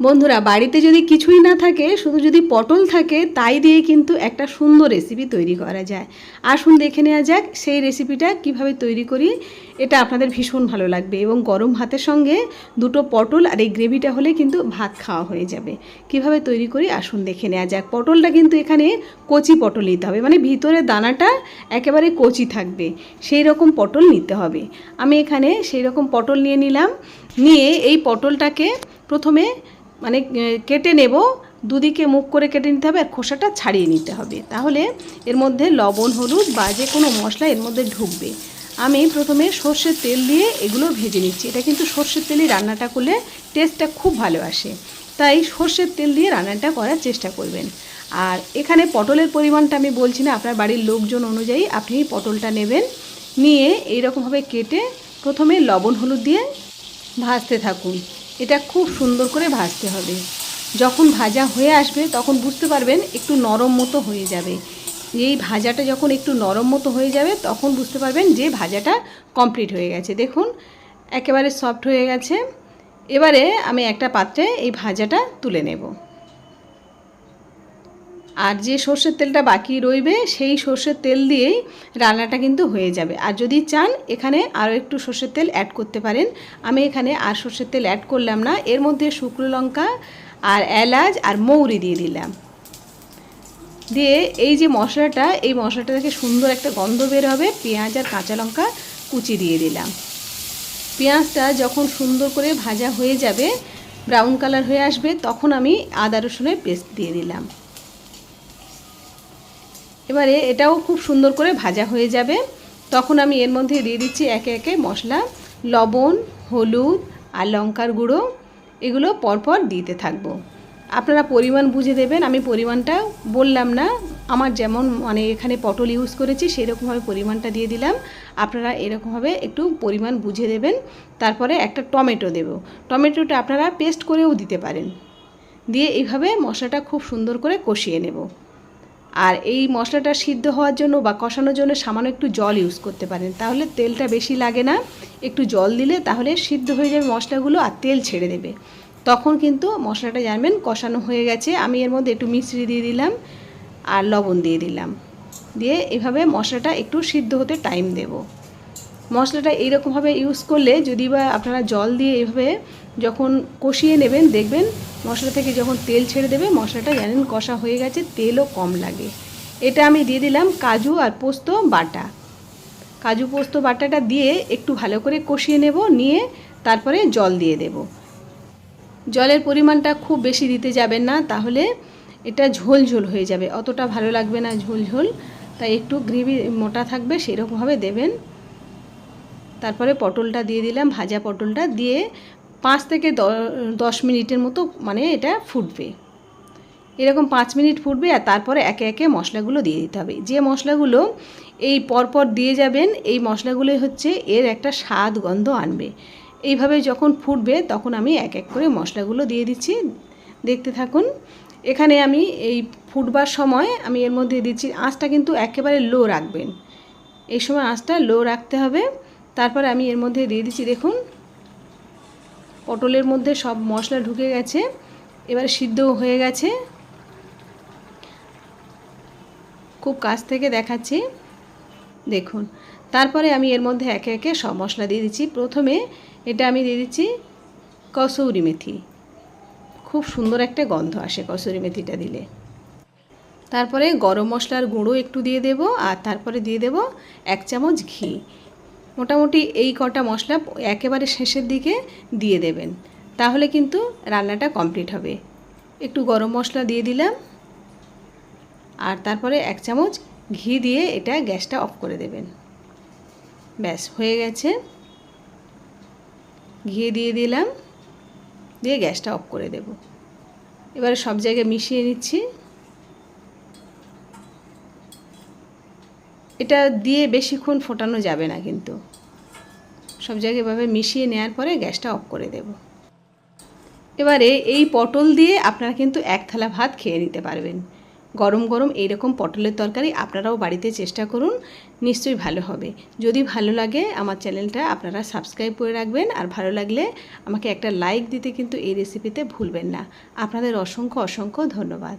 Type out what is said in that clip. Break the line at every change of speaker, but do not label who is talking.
বন্ধুরা, বাড়িতে যদি কিছুই না থাকে, শুধু যদি পটল থাকে, তাই দিয়ে কিন্তু একটা সুন্দর রেসিপি তৈরি করা যায়। আসুন দেখে নেওয়া যাক সেই রেসিপিটা কীভাবে তৈরি করি। এটা আপনাদের ভীষণ ভালো লাগবে এবং গরম ভাতের সঙ্গে দুটো পটল আর এই গ্রেভিটা হলে কিন্তু ভাত খাওয়া হয়ে যাবে। কীভাবে তৈরি করি? আসুন দেখে নেওয়া যাক। পটলটা কিন্তু এখানে কচি পটল নিতে হবে মানে ভিতরে দানাটা একেবারে কচি থাকবে। সেই রকম পটল নিতে হবে। আমি এখানে সেই রকম পটল নিয়ে নিলাম। নিয়ে এই পটলটাকে প্রথমে মানে কেটে নেব। দুদিকে মুখ করে কেটে নিতে হবে আর খোসাটা ছাড়িয়ে নিতে হবে। তাহলে এর মধ্যে লবণ, হলুদ বা যে কোনো মশলা এর মধ্যে ঢুকবে। আমি প্রথমে সর্ষের তেল দিয়ে এগুলো ভেজে নিচ্ছি। এটা কিন্তু সর্ষের তেলেই রান্নাটা করলে টেস্টটা খুব ভালো আসে। তাই সর্ষের তেল দিয়ে রান্নাটা করার চেষ্টা করবেন। আর এখানে পটলের পরিমাণটা আমি বলছি না, আপনার বাড়ির লোকজন অনুযায়ী আপনি পটলটা নেবেন। নিয়ে এইরকমভাবে কেটে প্রথমে লবণ, হলুদ দিয়ে ভাজতে থাকুন। এটা খুব সুন্দর করে ভাজতে হবে। যখন ভাজা হয়ে আসবে, তখন বুঝতে পারবেন একটু নরম মতো হয়ে যাবে। এই ভাজাটা যখন একটু নরম মতো হয়ে যাবে, তখন বুঝতে পারবেন যে ভাজাটা কমপ্লিট হয়ে গেছে। দেখুন, একেবারে সফট হয়ে গেছে। এবারে আমি একটা পাত্রে এই ভাজাটা তুলে নেব। আর যে সর্ষের তেলটা বাকি রইবে, সেই সর্ষের তেল দিয়েই রান্নাটা কিন্তু হয়ে যাবে। আর যদি চান, এখানে আরও একটু সর্ষের তেল অ্যাড করতে পারেন। আমি এখানে আর সর্ষের তেল অ্যাড করলাম না। এর মধ্যে শুকনো লঙ্কা আর এলাচ আর মৌরি দিয়ে দিলাম। দিয়ে এই যে মশলাটা, এই মশলাটা থেকে সুন্দর একটা গন্ধ বের হবে। পেঁয়াজ আর কাঁচা লঙ্কা কুচি দিয়ে দিলাম। পেঁয়াজটা যখন সুন্দর করে ভাজা হয়ে যাবে, ব্রাউন কালার হয়ে আসবে, তখন আমি আদা রসুনের পেস্ট দিয়ে দিলাম। এবারে এটাও খুব সুন্দর করে ভাজা হয়ে যাবে। তখন আমি এর মধ্যে দিয়ে দিচ্ছি একে একে মশলা, লবণ, হলুদ আর লঙ্কার গুঁড়ো। এগুলো পরপর দিতে থাকব। আপনারা পরিমাণ বুঝে দেবেন, আমি পরিমাণটা বললাম না। আমার যেমন মানে এখানে পটল ইউজ করেছি, সেরকমভাবে পরিমাণটা দিয়ে দিলাম। আপনারা এরকমভাবে একটু পরিমাণ বুঝে দেবেন। তারপরে একটা টমেটো দেব। টমেটোটা আপনারা পেস্ট করেও দিতে পারেন। দিয়ে এইভাবে মশলাটা খুব সুন্দর করে কষিয়ে নেব। আর এই মশলাটা সিদ্ধ হওয়ার জন্য বা কষানোর জন্য সামান্য একটু জল ইউজ করতে পারেন। তাহলে তেলটা বেশি লাগে না। একটু জল দিলে তাহলে সিদ্ধ হয়ে যাবে মশলাগুলো আর তেল ছেড়ে দেবে। তখন কিন্তু মশলাটা জানবেন কষানো হয়ে গেছে। আমি এর মধ্যে একটু মিশ্রি দিয়ে দিলাম আর লবণ দিয়ে দিলাম। দিয়ে এভাবে মশলাটা একটু সিদ্ধ হতে টাইম দেব। মশলাটা এইরকমভাবে ইউজ করলে যদি বা আপনারা জল দিয়ে এইভাবে যখন কষিয়ে নেবেন, দেখবেন মশলা থেকে যখন তেল ছেড়ে দেবে, মশলাটা জানেন কষা হয়ে গেছে, তেলও কম লাগে। এটা আমি দিয়ে দিলাম কাজু আর পোস্ত বাটা। কাজু পোস্ত বাটাটা দিয়ে একটু ভালো করে কষিয়ে নেব, নিয়ে তারপরে জল দিয়ে দেব। জলের পরিমাণটা খুব বেশি দিতে যাবেন না, তাহলে এটা ঝোল ঝোল হয়ে যাবে। অতটা ভালো লাগবে না ঝোল ঝোল। তাই একটু গ্রেভি মোটা থাকবে, সেরকমভাবে দেবেন। তারপরে পটলটা দিয়ে দিলাম, ভাজা পটলটা দিয়ে পাঁচ থেকে দশ মিনিটের মতো মানে এটা ফুটবে। এরকম পাঁচ মিনিট ফুটবে আর তারপরে একে একে মশলাগুলো দিয়ে দিতে হবে। যে মশলাগুলো এই পরপর দিয়ে যাবেন, এই মশলাগুলোই হচ্ছে এর একটা স্বাদ গন্ধ আনবে। এইভাবে যখন ফুটবে তখন আমি এক এক করে মশলাগুলো দিয়ে দিচ্ছি। দেখতে থাকুন, এখানে আমি এই ফুটবার সময় আমি এর মধ্যে দিচ্ছি, আঁচটা কিন্তু একেবারে লো রাখবেন। এই সময় আঁচটা লো রাখতে হবে। তারপরে আমি এর মধ্যে দিয়ে দিচ্ছি, দেখুন। পটলের মধ্যে সব মশলা ঢুকে গেছে। এবার সিদ্ধ হয়ে গেছে। খুব কাছ থেকে দেখাচ্ছি। দেখুন, তারপরে আমি এর মধ্যে একে একে সব মশলা দিয়ে দিচ্ছি। প্রথমে এটা আমি দিয়ে দিচ্ছি কসৌরি মেথি। খুব সুন্দর একটা গন্ধ আসে কসুরি মেথিটা দিলে। তারপরে গরম মশলার গুঁড়ো একটু দিয়ে দেব, আর তারপরে দিয়ে দেব এক চামচ ঘি। মোটামুটি এই কটা মশলা একেবারে শেষের দিকে দিয়ে দেবেন। তাহলে কিন্তু রান্নাটা কমপ্লিট হবে। একটু গরম মশলা দিয়ে দিলাম। আর তারপরে এক চামচ ঘি দিয়ে এটা গ্যাসটা অফ করে দেবেন। ব্যাস, হয়ে গেছে। ঘি দিয়ে দিলাম। দিয়ে গ্যাসটা অফ করে দেব। এবারে সব জায়গায় মিশিয়ে নিচ্ছি। এটা দিয়ে বেশিক্ষণ ফোটানো যাবে না কিন্তু। সব জায়গায় এভাবে মিশিয়ে নেওয়ার পরে গ্যাসটা অফ করে দেব। এবারে এই পটল দিয়ে আপনারা কিন্তু এক থালা ভাত খেয়ে নিতে পারবেন। গরম গরম এইরকম পটলের তরকারি আপনারাও বাড়িতে চেষ্টা করুন, নিশ্চয়ই ভালো হবে। যদি ভালো লাগে আমার চ্যানেলটা আপনারা সাবস্ক্রাইব করে রাখবেন, আর ভালো লাগলে আমাকে একটা লাইক দিতে কিন্তু এই রেসিপিতে ভুলবেন না। আপনাদের অসংখ্য অসংখ্য ধন্যবাদ।